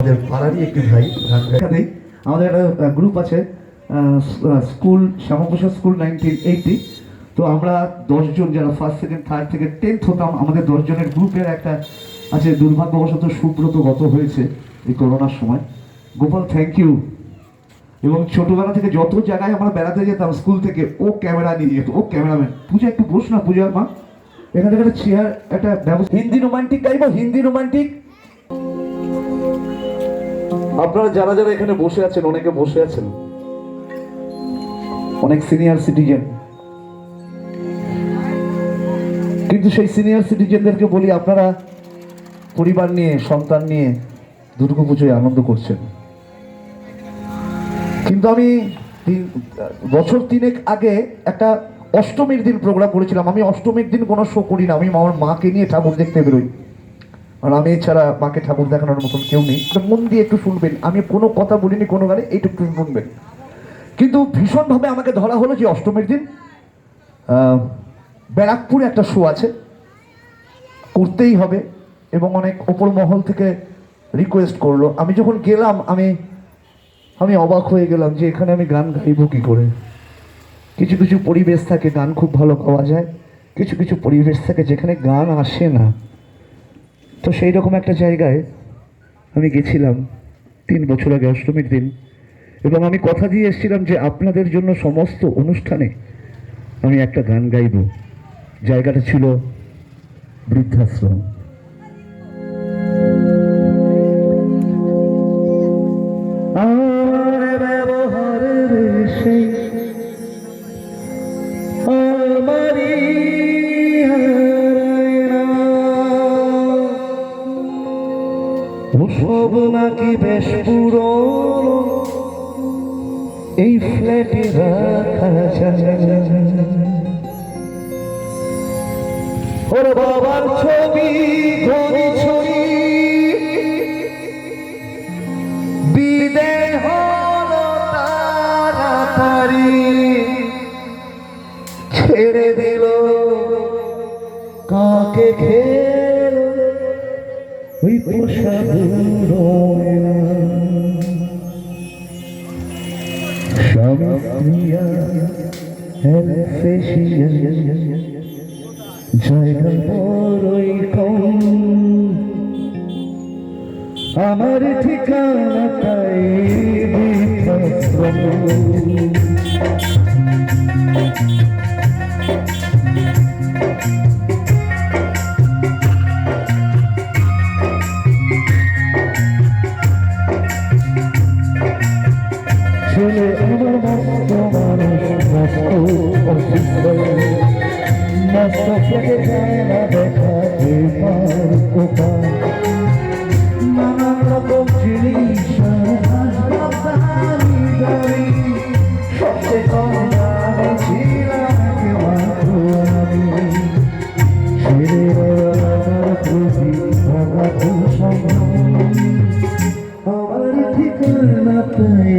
আমাদের পাড়ারই একটি ভাই এখানেই আমাদের একটা গ্রুপ আছে school Shyamaprasad school nineteen eighty তো আমরা দশজন যারা ফার্স্ট সেকেন্ড থার্ড থেকে টেন্থ হতাম, আমাদের দশজনের গ্রুপের একটা আছে, দুর্ভাগ্যবশত সুব্রত গত হয়েছে এই করোনার সময়। গোপাল থ্যাংক ইউ এবং ছোটবেলা থেকে যত জায়গায় আমরা বেড়াতে যেতাম স্কুল থেকে, ও ক্যামেরা নিয়ে যেত, ও ক্যামেরাম্যান পূজা, একটু বস না পূজার মা। এখান একটা চেয়ার একটা ব্যবস্থা। হিন্দি রোমান্টিক গাইবো হিন্দি রোমান্টিক আপনারা যারা যারা এখানে বসে আছেন, অনেকে বসে আছেন। অনেক সিনিয়র সিটিজেন কিন্তু সেই সিনিয়র সিটিজেনদেরকে বলি, আপনারা পরিবার নিয়ে, সন্তান নিয়ে দুর্গাপুজোয় আনন্দ করছেন। কিন্তু আমি বছর তিনেক আগে একটা অষ্টমীর দিন প্রোগ্রাম করেছিলাম। আমি অষ্টমীর দিন কোনো শো করি না। আমি আমার মাকে নিয়ে ঠাকুর দেখতে বেরোই। আর আমি এছাড়া মাকে ঠাকুর দেখানোর মতন কেউ নেই। মন দিয়ে একটু শুনবেন। আমি কোনো কথা বলিনি কোনো গানে, এইটুকু শুনবেন। কিন্তু ভীষণভাবে আমাকে ধরা হলো যে অষ্টমীর দিন ব্যারাকপুরে একটা শো আছে। করতেই হবে এবং অনেক ওপর মহল থেকে রিকোয়েস্ট করল। আমি যখন গেলাম, আমি আমি অবাক হয়ে গেলাম যে এখানে আমি গান গাইবো কী করে? কিছু কিছু পরিবেশ থাকে, গান খুব ভালো পাওয়া যায়। কিছু কিছু পরিবেশ থাকে যেখানে গান আসে না। তো সেই রকম একটা জায়গায় আমি গেছিলাম তিন বছর আগে অষ্টমীর দিন। এবং আমি কথা দিয়ে এসেছিলাম যে আপনাদের জন্য সমস্ত অনুষ্ঠানে আমি একটা গান গাইব। জায়গাটা ছিল বৃদ্ধাশ্রম। ওসব নাকি বেশ পুরনো? এই ফ্ল্যাটে রাখা ওর বাবার ছবি ঘড়ি ছবি। ছেড়ে দিল। কাকে খেল জায়গা বড়ই কম আমার ঠিকানা তাই বৃদ্ধাশ্রম। যায় না দেখা পার ওপার নানান রকম জিনিস। সবচেয়ে কম দামে ছিলাম একমাত্র আমি। ছেড়ে আমার প্রতি সম্মান। আমার ঠিকানা তাই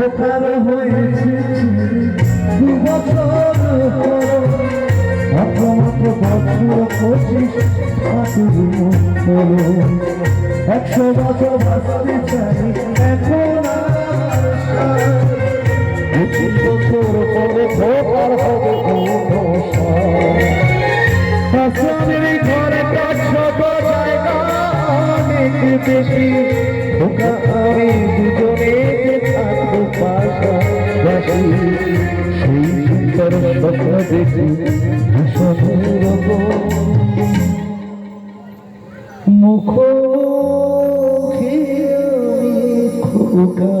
খোকার হয়েছে। দু বছর মাত্র বছর পঁচিশ একশো বছর বাঁচতে চাই, এখন পঁচিশ বছর পরে ভোটার হবে ঘরে পাঁচ জায়গা অনেক বেশি ওকা আমি দুজনে যে থাকব পাশাপাশি সেই সুন্দর স্বপ্ন দেখি আমি খোকা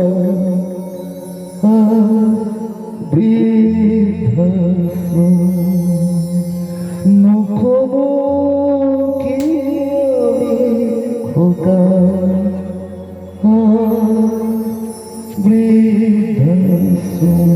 বৃদ্ধ মুখোমুখি খোকা Oh, breathe the soul.